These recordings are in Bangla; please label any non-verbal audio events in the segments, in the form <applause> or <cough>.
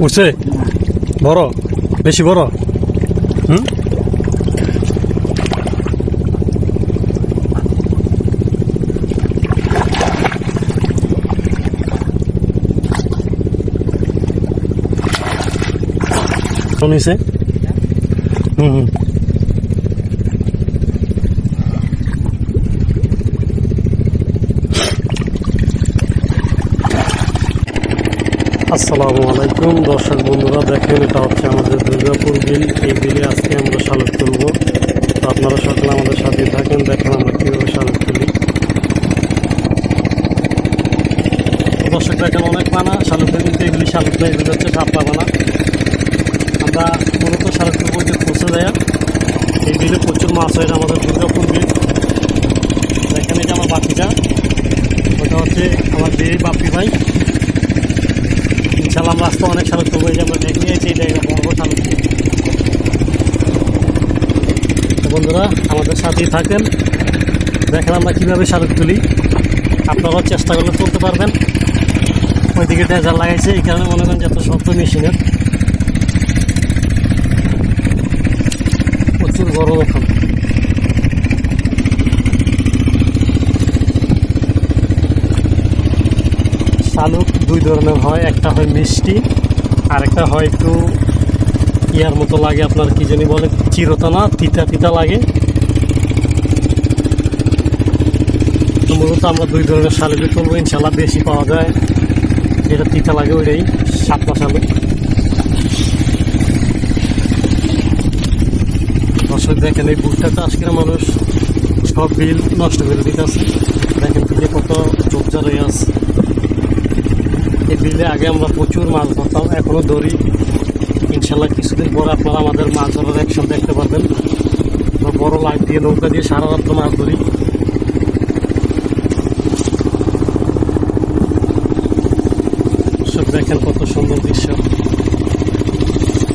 উঠছে? বড়? বেশি বড়? হুম? শুনিছে? হুম হুম। আসসালামু আলাইকুম। দর্শক বন্ধুরা, দেখেন এটা হচ্ছে আমাদের দুর্গাপুর বিল। এই বিলে আজকে আমরা শালক তুলব। তো আপনারা সকলে আমাদের সাথে থাকেন। দেখেন আমরা কীভাবে শালক তুলি। দর্শক, দেখেন অনেক পানা শালুকটা কিন্তু এগুলি শালুক না এগুলি হচ্ছে সাপলা পানা আমরা মূলত শালুক তুলব যে ফুসে দেয়া। এই বিলে প্রচুর মাছ হয় আমাদের দুর্গাপুর বিল। দেখেন যে আমার বাতিটা ওটা হচ্ছে আমার দিদি বাপি ভাই। ইনশাল্লাহ আমরা আসতে অনেক শালক করব এই যে আমরা নিয়েছি এই জায়গা বড় শালক বন্ধুরা, আমাদের সাথেই থাকেন। দেখেন আমরা কীভাবে শালক তুলি। আপনারাও চেষ্টা করলে তুলতে পারবেন। ওইদিকে ডেজার লাগাইছে, এই কারণে মনে করেন যত শব্দ মেশিনের। প্রচুর গরম এখন। শালুক দুই ধরনের হয়, একটা হয় মিষ্টি আর একটা হয় একটু ইয়ার মতো লাগে, আপনার কি জানি বলে চিরতা না তিতা তিতা লাগে। মূলত আমরা দুই ধরনের শালুকই তুলবো ইনশাল্লাহ বেশি পাওয়া যায়। যেটা তিতা লাগে ওইটাই সাতটা শালুক দর্শক, দেখেন এই বুটটা চাষ করে মানুষ সব বিল নষ্ট করে দিতেছে। দেখেন, বিলে কত চোপচার হয়ে আছে। বিলে আগে আমরা প্রচুর মাছ ধরতাম এখনও ধরি। ইনশাল্লাহ কিছুদিন পরে আপনারা আমাদের মাছ ধরার অ্যাকশন দেখতে পারবেন। বড় লাইট দিয়ে, নৌকা দিয়ে সারা রাত্র মাছ ধরি। সব দেখেন কত সুন্দর দৃশ্য।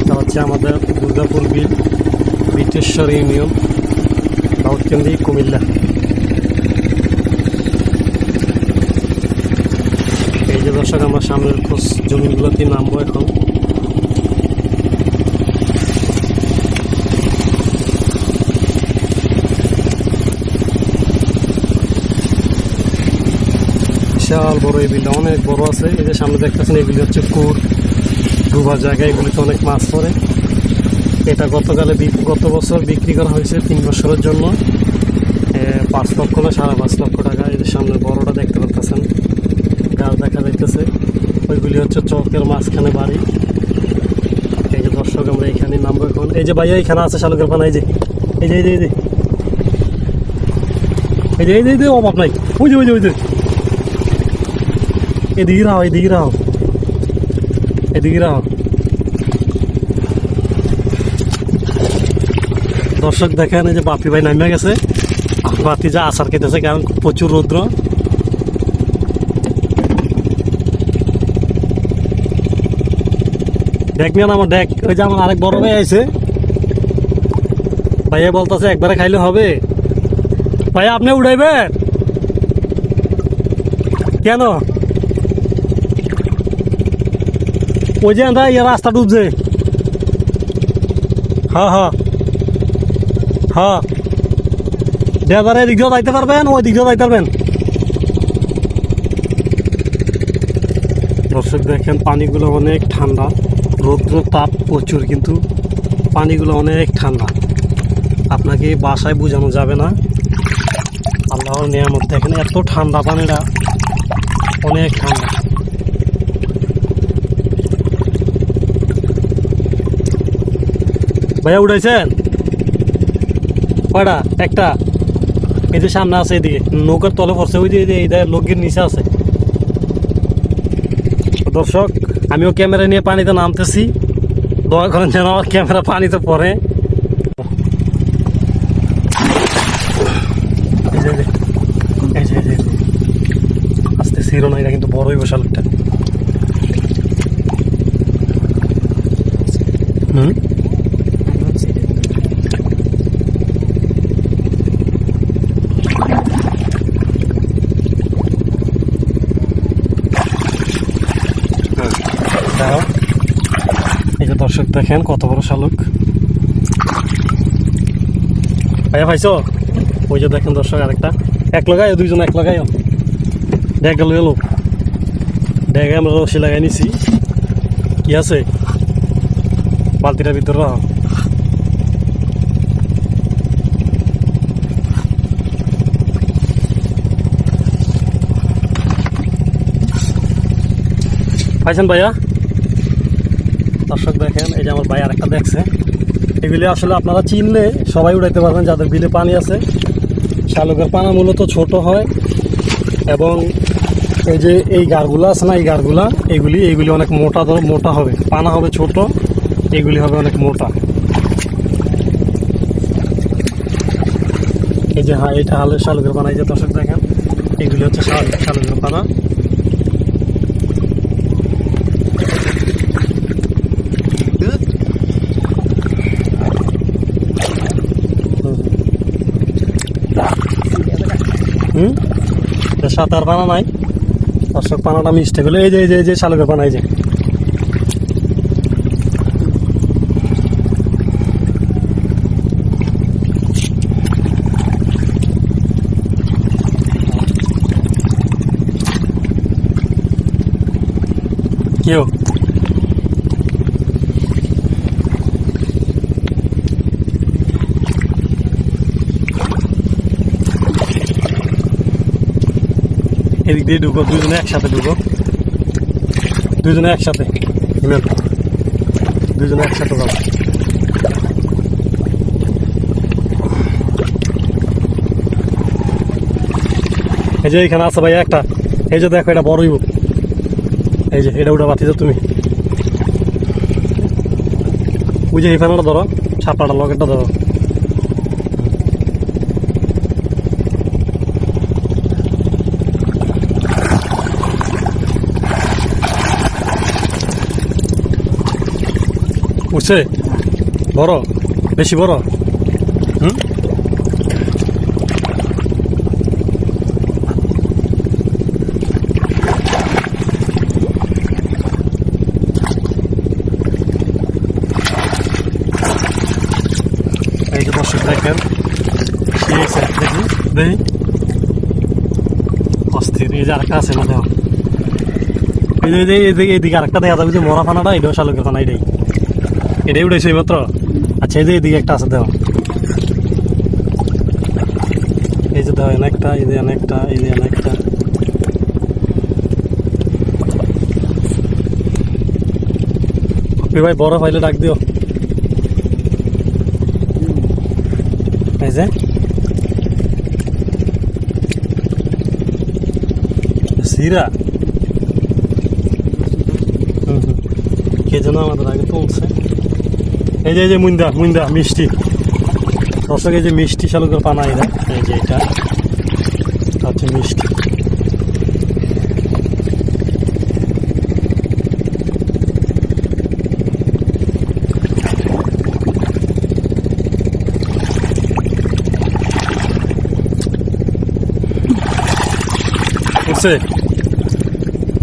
এটা হচ্ছে আমাদের দুর্গাপুর বিল, বিটেশ্বর ইউনিয়ন দাউদকান্দি কুমিল্লা এই যে দর্শক আমরা সামনের খোঁজ জমিগুলোতে নামবো এখন। বিশাল বড় এই বিলটা অনেক বড় আছে। এই যে সামনে দেখতেছেন এগুলি হচ্ছে কুর। ডুবার জায়গা এগুলিতে অনেক মাছ পড়ে এটা গতকালে গত বছর বিক্রি করা হয়েছে তিন বছরের জন্য। পাঁচ লক্ষ না, সাড়ে পাঁচ লক্ষ টাকা। এদের সামনে বড়টা দেখতে পাচ্ছেন গাছ দেখা যাইতেছে। ওইগুলি হচ্ছে চকের মাঝখানে বাড়ি। এই যে দর্শক, আমরা এখানে নামবো এখন। এই যে ভাইয়া, এখানে আছে শালুকের পানা, এই যে। এই যে এই যে এই যে। এই যে এই যে অভাব নাই। ওই যে ওই যে ওই যে। এদিকে রাও এদিকে রাও। এদিকে রাও। দর্শক দেখেন, এই যে বাপি ভাই নামিয়ে গেছে। বাতি যা আসার খেতেছে, কারণ প্রচুর রৌদ্র। দেখ নিয়ে আমার দেখ। ওই যে আমার আরেক বড় ভাই আছে ভাইয়া বলতেছে, একবারে খাইলে হবে। ভাইয়া, আপনি উড়াইবেন? কেন? ওই যে আমরা ইয়ে রাস্তা ডুবছে। হ্যাঁ হ্যাঁ হ্যাঁ ড্রাইভার এদিক যাইতে পারবেন ওই দিক যাইতে পারবেন। দর্শক, দেখেন পানিগুলো অনেক ঠান্ডা। রৌদ্র তাপ প্রচুর, কিন্তু পানিগুলো অনেক ঠান্ডা। আপনাকে বাসায় বোঝানো যাবে না। আল্লাহর নিয়ামত, দেখেন এত ঠান্ডা পানিটা, অনেক ঠান্ডা। ভাইয়া উঠাইছেন? কয়টা? একটা। এই যে সামনে আছে এদিকে। নৌকার তলে পড়ছে, ওই যে, এই লোকের নিচে আছে। দর্শক আমিও ক্যামেরা নিয়ে পানিতে নামতেছি। দয়া করেন যেন আমার ক্যামেরা পানিতে পড়ে। আসতে সিরো না, এটা কিন্তু বড়ই বসাল একটা হুম দেখো দর্শক দেখেন কত বড় শালুক। ভাইয়া ভাইছো ওই যে দেখেন দর্শক আরেকটা। এক লাগাই দুইজন এক লাগাই দেখ গেল এলো দেখে, আমরা রসি লাগাই নিছি। কি আছে? বালতিটার ভিতরে পাইছেন ভাইয়া? দর্শক দেখেন, এই যে আমার ভাই আরেকটা দেখছে। এগুলি আসলে আপনারা চিনলে সবাই উড়াইতে পারবেন, যাদের বিলে পানি আছে। শালুকের পানা মূলত ছোট হয় এবং এই যে এই গাড়গুলো আছে না, এই গাড়গুলা, এগুলি এইগুলি অনেক মোটা মোটা হবে। পানা হবে ছোট, এগুলি হবে অনেক মোটা। এই যে হ্যাঁ এটা হালের শালুকের পানা, এই যে দর্শক দেখেন, এগুলি হচ্ছে শাল- শালুকের পানা। সাঁতার পানা নাই। দর্শক পানাটা মিষ্টি হলো। এই যে এই যে এই যে শালুকের পানা এই যে কেউ এদিক দিয়ে ঢুকো, দুজনে একসাথে ঢুকো। দুজনে একসাথে হিমেল দুজনে একসাথে যাও। এই যে এখানে আছে ভাই একটা, এই যে দেখো এটা বড়ই এই যে এটা উঠে বাতিছো তুমি। ওই যে এখানে ধরো, ছাপড়াটা, লকেটটা ধরো। উঠছে বড়? বেশি বড়? হুম? এদিকে আরেকটা দেখা। যাবে যে মরা ফানাটা, এটাও শালুকের ফানা এটাই এটাই উঠেছে মাত্র আচ্ছা এই যে এদিকে একটা আছে, দেখো। এই যে দেখো, অনেকটা, এই যে অনেকটা, এই যে অনেকটা। ভাই, বড় পাইলে ডাক দিও। এই যে। সিরা। কে যেন আমাদের আগে তুলছে। এই যে এই যে মুন্দা মুন্দা, মিষ্টি। দর্শক, এই যে মিষ্টি শালুকের পানা এরা এই যে এটা হচ্ছে মিষ্টি।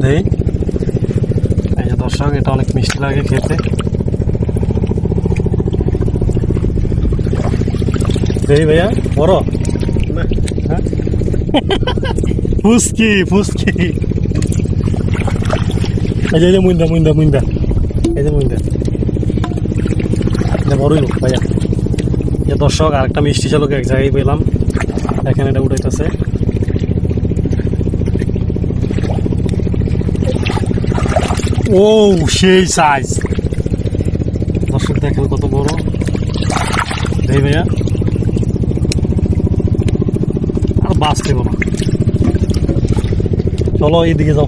দেখি এই যে দর্শক, এটা অনেক মিষ্টি লাগে খেতে। দেখি ভাইয়া? বড়? হ্যাঁ? <laughs> ফুসকি ফুসকি। এই যে মুন্দা মুন্দা মুন্দা এই যে মুন্দা এটা বড়ই লোক ভাইয়া। যে দর্শক আরেকটা মিষ্টি চালক এক জায়গায় পেলাম। এখানে এটা উঠাইতেছে। ও সেই সাইজ দর্শক দেখেন কত বড়। দেই ভাইয়া। আর বাস দেবো না চলো এইদিকে যাও।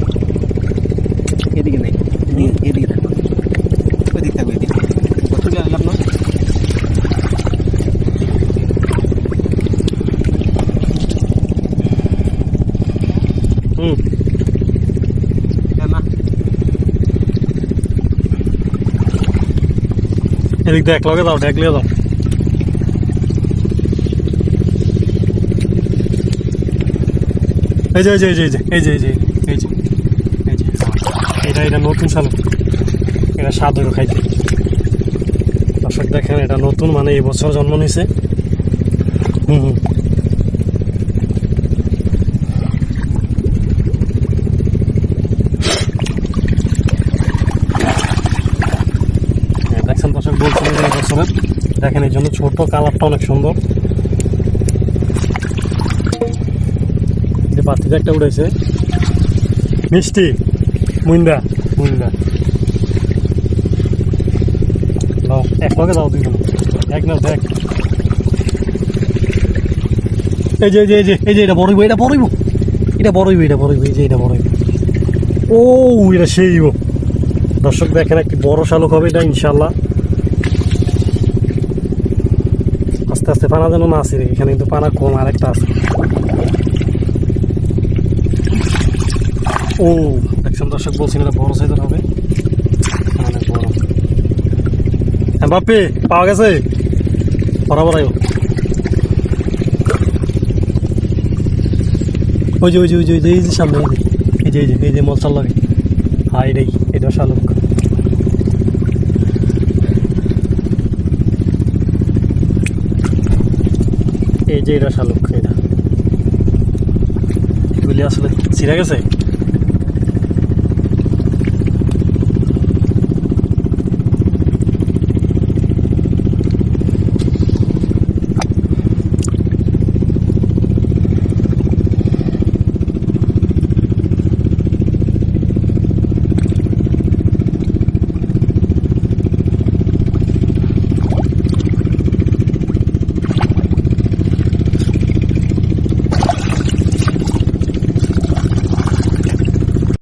এদিকে নেই। এদিকে এদিকে থাকো ওইদিকে থাকো এদিকে। তুলে আনলাম না? হুম। না এদিক দিয়ে এক লগে যাও ডেকলিয়ে যাও। এই যে এই যে এই যে এই যে এই যে এই যে এই যে এটা এটা নতুন সাল এটা স্বাদ হইব খাইতে। দর্শক দেখেন এটা নতুন মানে এই বছর জন্ম নিছে। হুম হুম। হ্যাঁ, দেখছেন দর্শক দেখেন এই জন্য ছোট কালারটা অনেক সুন্দর। যে একটা উড়েছে মিষ্টি দাও এক লগে দাও দুইজন। এক না দেখ। এই যে এই যে এই যে এটা বড়ইব এটা বড়ইব এটা বড়ইব এটা বড়ইব এই যে, এটা বড়ইব ও, এটা সেই ও। দর্শক, দেখেন একটি বড় শালুক হবে এটা ইনশাল্লাহ আস্তে আস্তে পানা যেন না আসে। এখানে কিন্তু পানা কম আরেকটা আছে। ও দেখছেন দর্শক বলছেন এটা বড় সাইজের হবে। অনেক বড়। হ্যাঁ বাপি পাওয়া গেছে? বরাবর আয়ো। ওই যে ওই যে ওই যে ওই যে, এই যে সামনে, এই যে এই যে এই যে মলচাল লাগে। হ্যাঁ এটাই এটা শালুক এই যে এটা শালুক এটা এগুলি আসলে ছিঁড়ে গেছে?